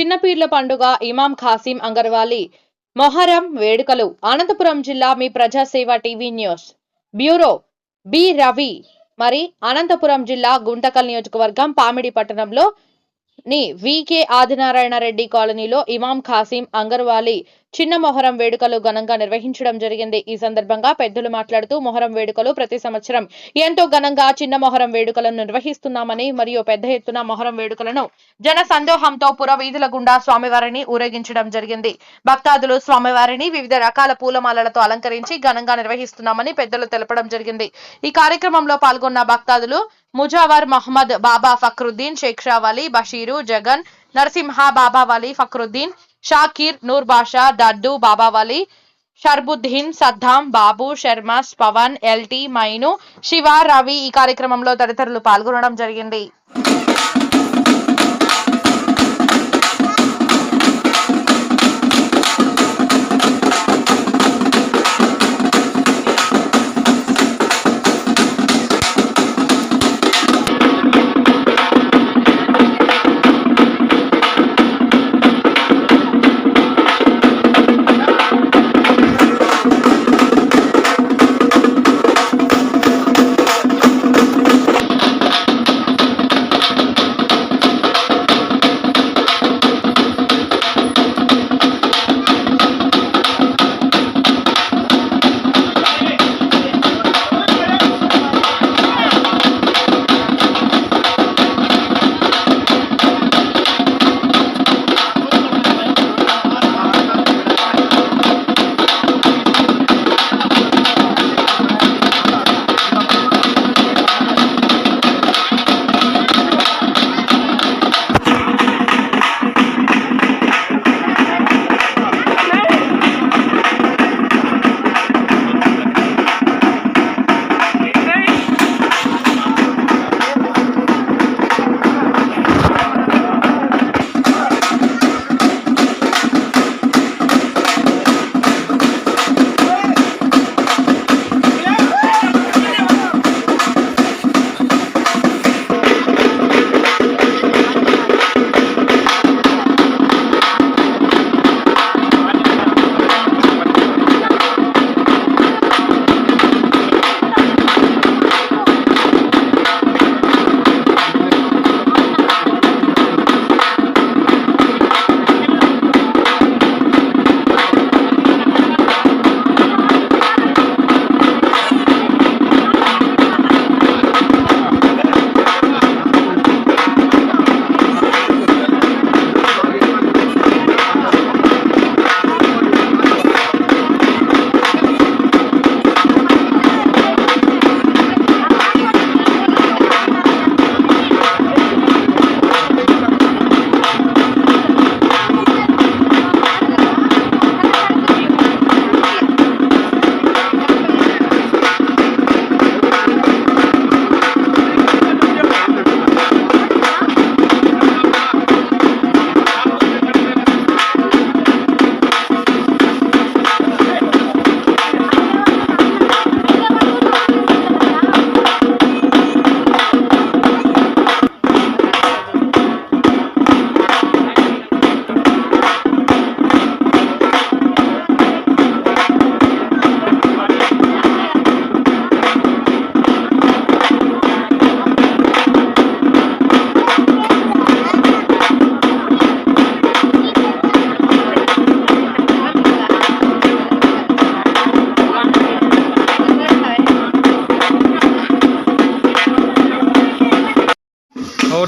చిన్నపీర్ల పండుగ ఇమాం ఖాసిం అంగర్వాలి మొహరం వేడుకలు. అనంతపురం జిల్లా మీ Prajaseva TV news. Bureau B Ravi. మరి అనంతపురం జిల్లా గుంటకల్ నియోజకవర్గం పామిడి పట్టణంలో ని వికే ఆదినారాయణ రెడ్డి కాలనీలో ఇమాం ఖాసిం అంగర్వాలి చిన్న మొహరం వేడుకలు ఘనంగా నిర్వహించడం జరిగింది. ఈ సందర్భంగా పెద్దలు మాట్లాడుతూ మొహరం వేడుకలు ప్రతి సంవత్సరం ఎంతో ఘనంగా చిన్న మొహరం వేడుకలను నిర్వహిస్తున్నామని మరియు పెద్ద ఎత్తున మొహరం వేడుకలను జన సందోహంతో పుర వీధుల గుండా స్వామివారిని ఊరేగించడం జరిగింది. భక్తాదులు స్వామివారిని వివిధ రకాల పూలమాలలతో అలంకరించి ఘనంగా నిర్వహిస్తున్నామని పెద్దలు తెలపడం జరిగింది. ఈ కార్యక్రమంలో పాల్గొన్న భక్తాదులు ముజావర్ మహమ్మద్ బాబా ఫక్రుద్దీన్ షేక్ షావలి బషీరు జగన్ నరసింహ బాబావలి ఫక్రుద్దీన్ షాకీర్ నూర్ బాషా దడ్డు బాబావలి షర్బుద్దీన్ సద్దాం బాబు శర్మ పవన్ ఎల్టీ మైను శివ రవి ఈ కార్యక్రమంలో తదితరులు పాల్గొనడం జరిగింది.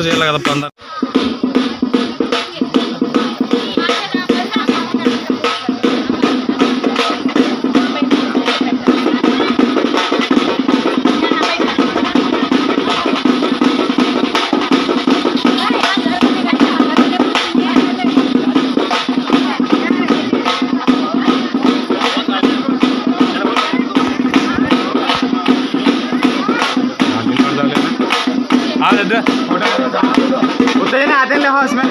చేయాలి కదా అందరు എന്നിട്ട് ഉത്തരനെ ആറ്റല്ലേ ഹോസ്മൻ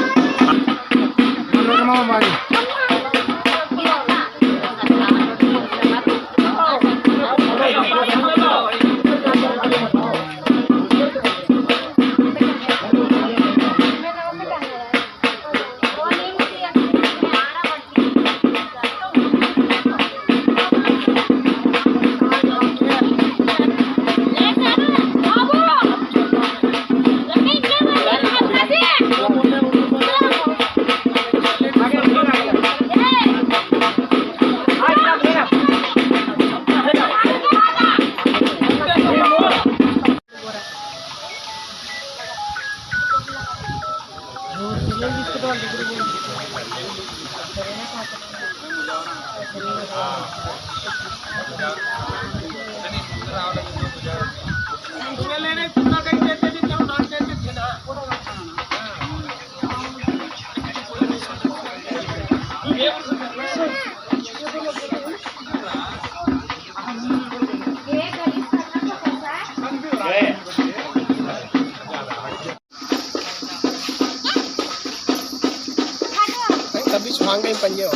లేనే తున్నా 망가인 반지요.